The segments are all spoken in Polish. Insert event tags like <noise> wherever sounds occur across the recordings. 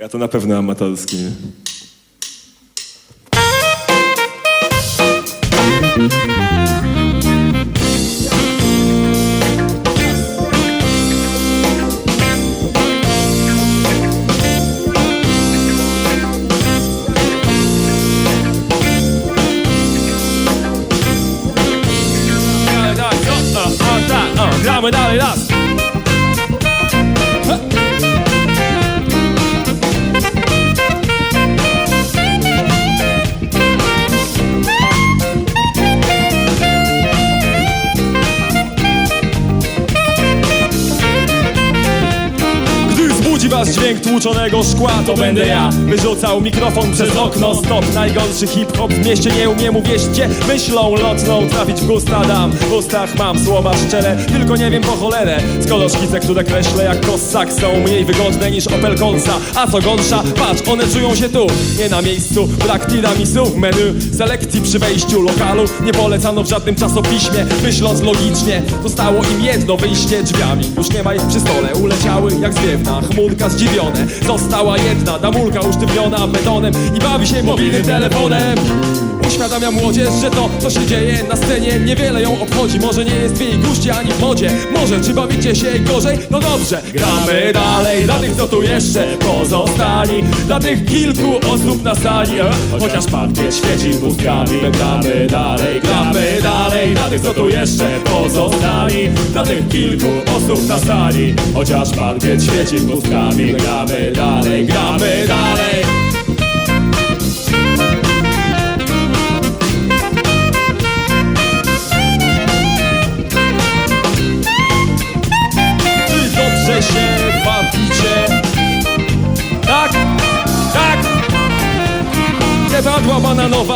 Ja to na pewno amatorski. gramy dalej, raz. Was dźwięk tłuczonego szkła To będę ja. Wyrzucał mikrofon przez okno Stop, najgorszy hip-hop w mieście Nie umiem uwieść gdzie myślą lotną Trafić w gusta dam. W ustach mam słowa szczere Tylko nie wiem po cholerę. Skoro szkice, które kreślę jak kossak Są mniej wygodne niż Opel Corsa. A co gorsza, patrz, one czują się tu. Nie na miejscu, brak tiramisu. Menu Selekcji przy wejściu lokalu. Nie polecano w żadnym czasopiśmie. Myśląc logicznie, zostało im jedno wyjście drzwiami. Już nie ma ich przy stole, uleciały jak zwiewna Chmurka zdziwione, została jedna Damulka usztywniona betonem I bawi się mobilnym telefonem Uświadamia młodzież, że to, co się dzieje na scenie Niewiele ją obchodzi, może nie jest w jej guście ani w modzie. Może, czy bawicie się gorzej? No dobrze, gramy dalej. Dla tych, co tu jeszcze pozostali. Dla tych kilku osób na sali. E? Chociaż parkiet świeci błyskami Gramy dalej, gramy dalej. Dla tych, co tu jeszcze pozostali. Dla tych kilku osób na sali. Chociaż parkiet świeci błyskami Gramy dalej, gramy dalej of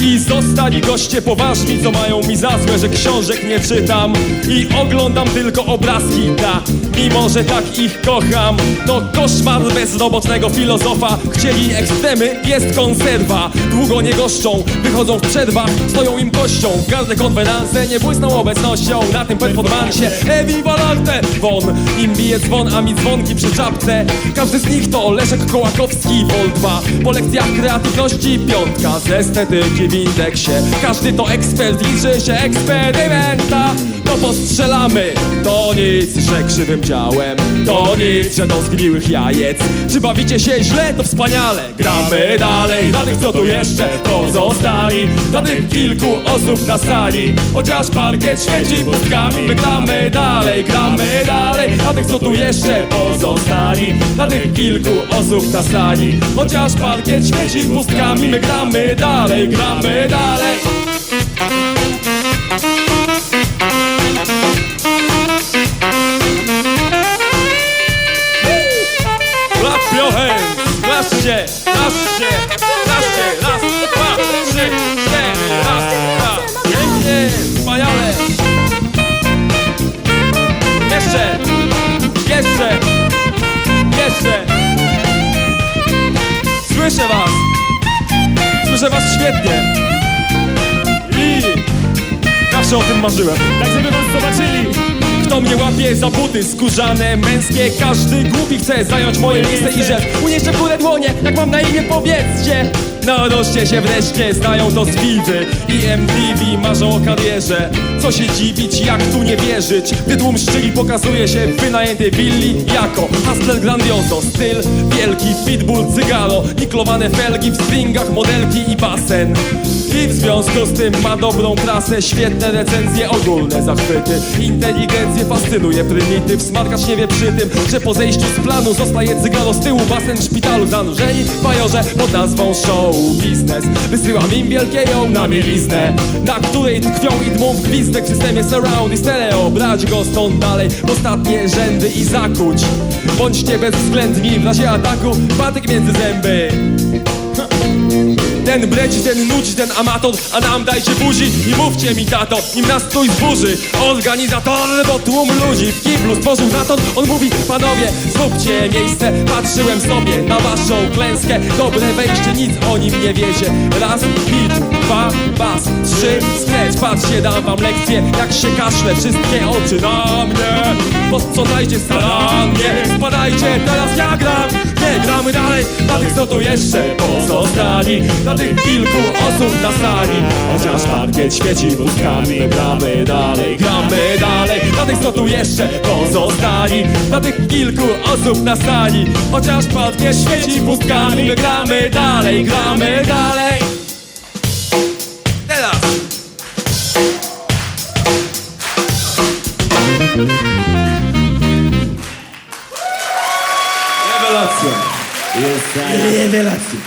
I zostali goście poważni Co mają mi za złe, że książek nie czytam I oglądam tylko obrazki Ta, mimo że tak ich kocham To koszmar bezrobotnego filozofa. Chcieli ekstremy, jest konserwa. Długo nie goszczą, wychodzą w przerwach Stoją im kością, każde konferanse Nie błysną obecnością. Na tym performansie Ewivalente, won Im bije dzwon, a mi dzwonki przy czapce. Każdy z nich to Leszek Kołakowski Vol 2 Po lekcjach kreatywności piątka Z estetyki w indeksie. Każdy to ekspert, liczy się eksperymenta No postrzelamy. To nic, że krzywym działem To nic, że do zgniłych jajec. Czy bawicie się źle? To wspaniale. Gramy dalej. Dla tych, co tu jeszcze pozostali. Dla tych kilku osób na sali. Chociaż parkiet świeci błyskami My gramy dalej, gramy dalej. Dla tych, co tu jeszcze pozostali. Dla tych kilku osób na sali. Chociaż parkiet świeci pustkami. My gramy dalej, gramy dalej your hands! Klaszcie, klaszcie, klaszcie! Raz, dwa, trzy, cztery, raz, dwa! Pięknie, wspaniale! Jeszcze, jeszcze, jeszcze! Słyszę was! Słyszę was świetnie! I zawsze o tym marzyłem. Tak żeby was zobaczyli! Kto mnie łapie za buty skórzane, męskie Każdy głupi chce zająć moje miejsce i rzec Unieszczę w górę dłonie, jak mam na imię powiedzcie Narodźcie się wreszcie, znają to z Vivy i MTV Marzą o karierze, co się dziwić, jak tu nie wierzyć? Wydłum szczyli pokazuje się w wynajętej willi Jako hustler grandioso, styl wielki Pitbull, cygaro, niklowane felgi W stringach, modelki i basen I w związku z tym ma dobrą prasę Świetne recenzje, ogólne zachwyty. Inteligencję fascynuje prymityw Smarkacz nie wie przy tym, że po zejściu z planu Zostaje cygaro z tyłu, basen w szpitalu Zanurzeni w bajorze pod nazwą show biznes Wysyłam im wielkie ją na mieliznę Na której tkwią i dmą w gwizdek W systemie surround i stereo Brać go stąd dalej. W ostatnie rzędy i zakuć. Bądźcie bezwzględni w razie ataku. Patyk między zęby <laughs> ten breci, ten nudzi, ten amator A nam dajcie buzi i mówcie mi tato Nim nastrój zburzy. Organizator, bo tłum ludzi W kiblu stworzył zaton. On mówi, panowie, zróbcie miejsce. Patrzyłem sobie na waszą klęskę. Dobre wejście, nic o nim nie wiecie. Raz, hit, dwa, bas Trzy, scratch, patrzcie, dam wam lekcję Jak się kaszle, wszystkie oczy na mnie. Posprzątajcie starannie Spadajcie, teraz ja gram Nie co tu jeszcze pozostali Dla tych kilku osób na sali. Chociaż parkiet świeci My gramy dalej, gramy dalej. Dla tych co tu jeszcze pozostali Dla tych kilku osób na sali. Chociaż parkiet świeci My gramy dalej, gramy dalej. Teraz! Rewelacja.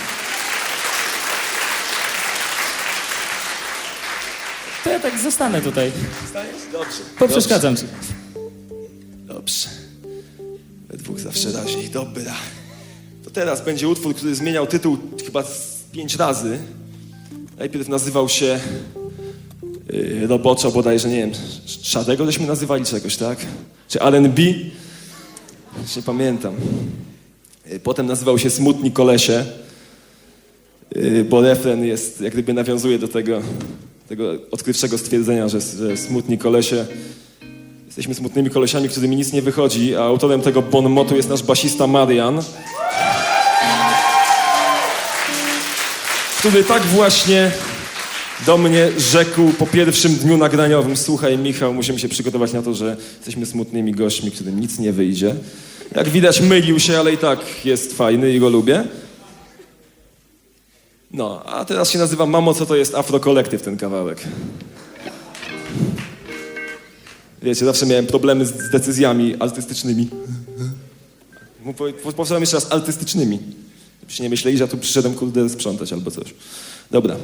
To ja tak zostanę tutaj. Dobrze. Poprzeszkadzam ci. Dobrze. We dwóch zawsze raźniej. Dobra. To teraz będzie utwór, który zmieniał tytuł chyba pięć razy. Najpierw nazywał się yy, roboczo bodajże, nie wiem, szarego żeśmy nazywali czegoś, tak? Czy R&B? Nie pamiętam. Yy, Potem nazywał się Smutni Kolesie, yy, bo refren jest, jak gdyby nawiązuje do tego, tego odkrywczego stwierdzenia, że, że smutni kolesie Jesteśmy smutnymi kolesiami, którymi nic nie wychodzi, a autorem tego bon motu jest nasz basista Marian, który tak właśnie do mnie rzekł po pierwszym dniu nagraniowym. Słuchaj, Michał, musimy się przygotować na to, że jesteśmy smutnymi gośćmi, którym nic nie wyjdzie. Jak widać, mylił się, ale i tak jest fajny i go lubię. No, a teraz się nazywa Mamo, co to jest Afrokolektyw, ten kawałek. Wiecie, zawsze miałem problemy z, z decyzjami artystycznymi. Mu powie- po- Powtarzam jeszcze raz, artystycznymi. Żebyście nie myśleli, że ja tu przyszedłem, kurde, sprzątać albo coś. Dobra.